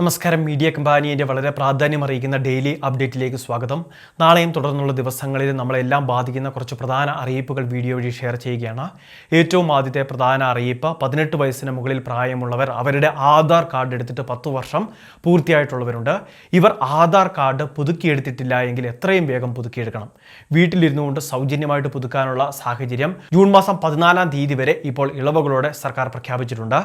നമസ്കാരം. മീഡിയ കമ്പാനിയുടെ വളരെ പ്രാധാന്യം അറിയിക്കുന്ന ഡെയിലി അപ്ഡേറ്റിലേക്ക് സ്വാഗതം. നാളെയും തുടർന്നുള്ള ദിവസങ്ങളിൽ നമ്മളെല്ലാം ബാധിക്കുന്ന കുറച്ച് പ്രധാന അറിയിപ്പുകൾ വീഡിയോ വഴി ഷെയർ ചെയ്യുകയാണ്. ഏറ്റവും ആദ്യത്തെ പ്രധാന അറിയിപ്പ് പതിനെട്ട് വയസ്സിന് മുകളിൽ പ്രായമുള്ളവർ അവരുടെ ആധാർ കാർഡ് എടുത്തിട്ട് പത്ത് വർഷം പൂർത്തിയായിട്ടുള്ളവരുണ്ട്. ഇവർ ആധാർ കാർഡ് പുതുക്കിയെടുത്തിട്ടില്ല എങ്കിൽ എത്രയും വേഗം പുതുക്കിയെടുക്കണം. വീട്ടിലിരുന്നുകൊണ്ട് സൗജന്യമായിട്ട് പുതുക്കാനുള്ള സാഹചര്യം ജൂൺ മാസം പതിനാലാം തീയതി വരെ ഇപ്പോൾ ഇളവുകളോടെ സർക്കാർ പ്രഖ്യാപിച്ചിട്ടുണ്ട്.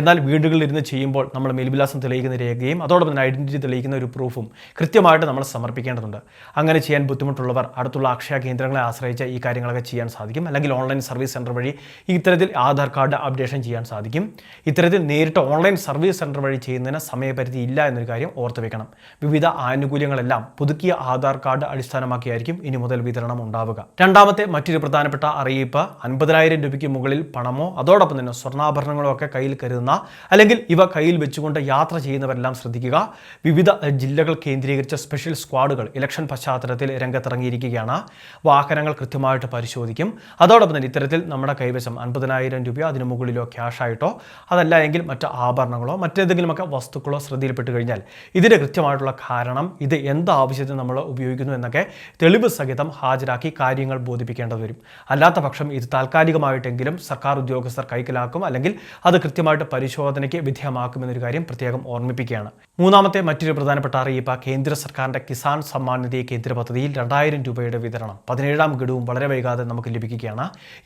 എന്നാൽ വീടുകളിലിരുന്ന് ചെയ്യുമ്പോൾ നമ്മൾ മേൽവിലാസം തെളിയിക്കുന്ന രേഖയും അതോടൊപ്പം തന്നെ ഐഡന്റിറ്റി തെളിയിക്കുന്ന ഒരു പ്രൂഫും കൃത്യമായിട്ട് നമ്മൾ സമർപ്പിക്കേണ്ടതുണ്ട്. അങ്ങനെ ചെയ്യാൻ ബുദ്ധിമുട്ടുള്ളവർ അടുത്തുള്ള അക്ഷയ കേന്ദ്രങ്ങളെ ആശ്രയിച്ച് ഈ കാര്യങ്ങളൊക്കെ ചെയ്യാൻ സാധിക്കും. അല്ലെങ്കിൽ ഓൺലൈൻ സർവീസ് സെന്റർ വഴി ഇത്തരത്തിൽ ആധാർ കാർഡ് അപ്ഡേഷൻ ചെയ്യാൻ സാധിക്കും. ഇത്തരത്തിൽ നേരിട്ട് ഓൺലൈൻ സർവീസ് സെന്റർ വഴി ചെയ്യുന്നതിന് സമയപരിധി ഇല്ല എന്നൊരു കാര്യം ഓർത്ത് വെക്കണം. വിവിധ ആനുകൂല്യങ്ങളെല്ലാം പുതുക്കിയ ആധാർ കാർഡ് അടിസ്ഥാനമാക്കിയായിരിക്കും ഇനി മുതൽ വിതരണം ഉണ്ടാവുക. രണ്ടാമത്തെ മറ്റൊരു പ്രധാനപ്പെട്ട അറിയിപ്പ് അൻപതിനായിരം രൂപയ്ക്ക് മുകളിൽ പണമോ അതോടൊപ്പം തന്നെ സ്വർണാഭരണങ്ങളോ ഒക്കെ കയ്യിൽ കരുതുന്ന അല്ലെങ്കിൽ ഇവ കയ്യിൽ വെച്ചുകൊണ്ട് യാത്ര ചെയ്യുന്നവരെല്ലാം ശ്രദ്ധിക്കുക. വിവിധ ജില്ലകൾ കേന്ദ്രീകരിച്ച സ്പെഷ്യൽ സ്ക്വാഡുകൾ ഇലക്ഷൻ പശ്ചാത്തലത്തിൽ രംഗത്തിറങ്ങിയിരിക്കുകയാണ്. വാഹനങ്ങൾ കൃത്യമായിട്ട് പരിശോധിക്കും. അതോടൊപ്പം തന്നെ ഇത്തരത്തിൽ നമ്മുടെ കൈവശം അൻപതിനായിരം രൂപയോ അതിനു മുകളിലോ ക്യാഷായിട്ടോ അതല്ല എങ്കിൽ മറ്റ് ആഭരണങ്ങളോ മറ്റേതെങ്കിലുമൊക്കെ വസ്തുക്കളോ ശ്രദ്ധയിൽപ്പെട്ട് കഴിഞ്ഞാൽ ഇതിന് കൃത്യമായിട്ടുള്ള കാരണം ഇത് എന്ത് ആവശ്യത്തിന് നമ്മൾ ഉപയോഗിക്കുന്നു എന്നൊക്കെ തെളിവ് സഹിതം ഹാജരാക്കി കാര്യങ്ങൾ ബോധിപ്പിക്കേണ്ടത് വരും. അല്ലാത്ത പക്ഷം ഇത് താൽക്കാലികമായിട്ടെങ്കിലും സർക്കാർ ഉദ്യോഗസ്ഥർ കൈക്കലാക്കും അല്ലെങ്കിൽ അത് കൃത്യമായിട്ട് പരിശോധനയ്ക്ക് വിധേയമാക്കുമെന്നൊരു കാര്യം പ്രത്യേകം 变了。മൂന്നാമത്തെ മറ്റൊരു പ്രധാനപ്പെട്ട അറിയിപ്പ് കേന്ദ്ര സർക്കാരിന്റെ കിസാൻ സമ്മാൻ നിധി കേന്ദ്ര പദ്ധതിയിൽ രണ്ടായിരം രൂപയുടെ വിതരണം. പതിനേഴാം ഗഡുവും വളരെ വൈകാതെ നമുക്ക് ലഭിക്കുകയാണ്.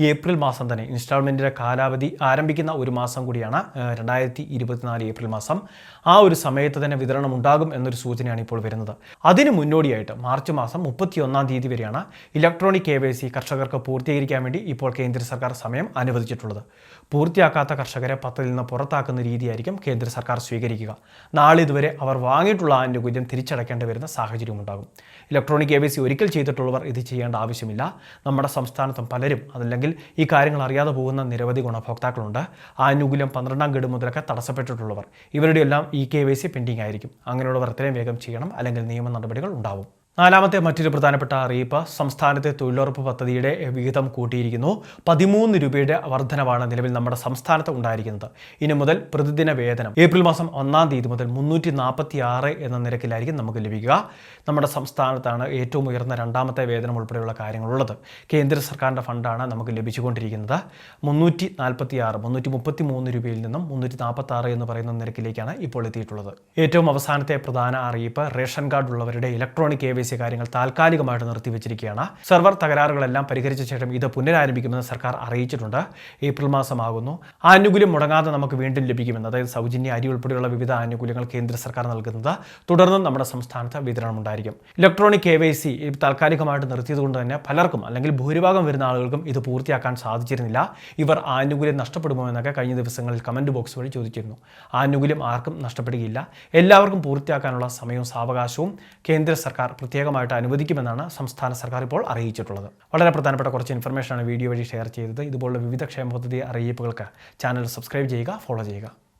ഏപ്രിൽ മാസം തന്നെ ഇൻസ്റ്റാൾമെന്റിന്റെ കാലാവധി ആരംഭിക്കുന്ന ഒരു മാസം കൂടിയാണ് രണ്ടായിരത്തി ഇരുപത്തിനാല് ഏപ്രിൽ മാസം. ആ ഒരു സമയത്ത് തന്നെ വിതരണം ഉണ്ടാകും എന്നൊരു സൂചനയാണ് ഇപ്പോൾ വരുന്നത്. അതിന് മുന്നോടിയായിട്ട് മാർച്ച് മാസം മുപ്പത്തി ഒന്നാം തീയതി വരെയാണ് ഇലക്ട്രോണിക് കെ വൈ സി കർഷകർക്ക് പൂർത്തീകരിക്കാൻ വേണ്ടി ഇപ്പോൾ കേന്ദ്ര സർക്കാർ സമയം അനുവദിച്ചിട്ടുള്ളത്. പൂർത്തിയാക്കാത്ത കർഷകരെ പദ്ധതിയിൽ നിന്ന് പുറത്താക്കുന്ന രീതിയായിരിക്കും കേന്ദ്ര സർക്കാർ സ്വീകരിക്കുക. നാളിതുവരെ അവർ വാങ്ങിയിട്ടുള്ള ആനുകൂല്യം തിരിച്ചടയ്ക്കേണ്ടി വരുന്ന സാഹചര്യമുണ്ടാകും. ഇലക്ട്രോണിക് എ ഒരിക്കൽ ചെയ്തിട്ടുള്ളവർ ഇത് ചെയ്യേണ്ട ആവശ്യമില്ല. നമ്മുടെ സംസ്ഥാനത്തും പലരും അതല്ലെങ്കിൽ ഈ കാര്യങ്ങൾ അറിയാതെ പോകുന്ന നിരവധി ഗുണഭോക്താക്കളുണ്ട്. ആനുകൂല്യം പന്ത്രണ്ടാം ഗഡു മുതലൊക്കെ തടസ്സപ്പെട്ടിട്ടുള്ളവർ. ഇവരുടെയെല്ലാം E K Y C pending ആയിരിക്കും. അങ്ങനെയുള്ളവർ എത്രയും വേഗം ചെയ്യണം. അല്ലെങ്കിൽ നിയമ നടപടികൾ ഉണ്ടാവും. നാലാമത്തെ മറ്റൊരു പ്രധാനപ്പെട്ട അറിയിപ്പ് സംസ്ഥാനത്തെ തൊഴിലുറപ്പ് പദ്ധതിയുടെ വിഹിതം കൂട്ടിയിരിക്കുന്നു. പതിമൂന്ന് രൂപയുടെ വർധനവാണ് നിലവിൽ നമ്മുടെ സംസ്ഥാനത്ത് ഉണ്ടായിരിക്കുന്നത്. ഇനി മുതൽ പ്രതിദിന വേതനം ഏപ്രിൽ മാസം ഒന്നാം തീയതി മുതൽ മുന്നൂറ്റി നാൽപ്പത്തി ആറ് എന്ന നിരക്കിലായിരിക്കും നമുക്ക് ലഭിക്കുക. നമ്മുടെ സംസ്ഥാനത്താണ് ഏറ്റവും ഉയർന്ന രണ്ടാമത്തെ വേതനം ഉൾപ്പെടെയുള്ള കാര്യങ്ങളുള്ളത്. കേന്ദ്ര സർക്കാരിന്റെ ഫണ്ടാണ് നമുക്ക് ലഭിച്ചുകൊണ്ടിരിക്കുന്നത്. മുന്നൂറ്റി നാൽപ്പത്തി ആറ് മുന്നൂറ്റി മുപ്പത്തി മൂന്ന് രൂപയിൽ നിന്നും മുന്നൂറ്റി നാൽപ്പത്തി ആറ് എന്ന് പറയുന്ന നിരക്കിലേക്കാണ് ഇപ്പോൾ എത്തിയിട്ടുള്ളത്. ഏറ്റവും അവസാനത്തെ പ്രധാന അറിയിപ്പ് റേഷൻ കാർഡ് ഉള്ളവരുടെ ഇലക്ട്രോണിക് കെ സി കാര്യങ്ങൾ താൽക്കാലികമായിട്ട് നിർത്തിവെച്ചിരിക്കുകയാണ്. സെർവർ തകരാറുകളെല്ലാം പരിഹരിച്ച ശേഷം ഇത് പുനരാരംഭിക്കുമെന്ന് സർക്കാർ അറിയിച്ചിട്ടുണ്ട്. ഏപ്രിൽ മാസമാകുന്നു. ആനുകൂല്യം മുടങ്ങാതെ നമുക്ക് വീണ്ടും ലഭിക്കുമെന്ന് അതായത് സൗജന്യ അരി ഉൾപ്പെടെയുള്ള വിവിധ ആനുകൂല്യങ്ങൾ കേന്ദ്ര സർക്കാർ നൽകുന്നത് തുടർന്നും നമ്മുടെ സംസ്ഥാനത്ത് വിതരണം ഉണ്ടായിരിക്കും. ഇലക്ട്രോണിക് കെ വൈ സി താൽക്കാലികമായിട്ട് നിർത്തിയത് കൊണ്ട് തന്നെ പലർക്കും അല്ലെങ്കിൽ ഭൂരിഭാഗം വരുന്ന ആളുകൾക്കും ഇത് പൂർത്തിയാക്കാൻ സാധിച്ചിരുന്നില്ല. ഇവർ ആനുകൂല്യം നഷ്ടപ്പെടുമോ എന്നൊക്കെ കഴിഞ്ഞ ദിവസങ്ങളിൽ കമന്റ് ബോക്സ് വഴി ചോദിച്ചിരുന്നു. ആനുകൂല്യം ആർക്കും നഷ്ടപ്പെടുകയില്ല. എല്ലാവർക്കും പൂർത്തിയാക്കാനുള്ള സമയവും സാവകാശവും കേന്ദ്ര സർക്കാർ പ്രത്യേകമായിട്ട് അനുവദിക്കുമെന്നാണ് സംസ്ഥാന സർക്കാർ ഇപ്പോൾ അറിയിച്ചിട്ടുള്ളത്. വളരെ പ്രധാനപ്പെട്ട കുറച്ച് ഇൻഫർമേഷനാണ് വീഡിയോ വഴി ഷെയർ ചെയ്തത്. ഇതുപോലുള്ള വിവിധ ക്ഷേമ പദ്ധതി അറിയിപ്പുകൾക്ക് ചാനൽ സബ്സ്ക്രൈബ് ചെയ്യുക ഫോളോ ചെയ്യുക.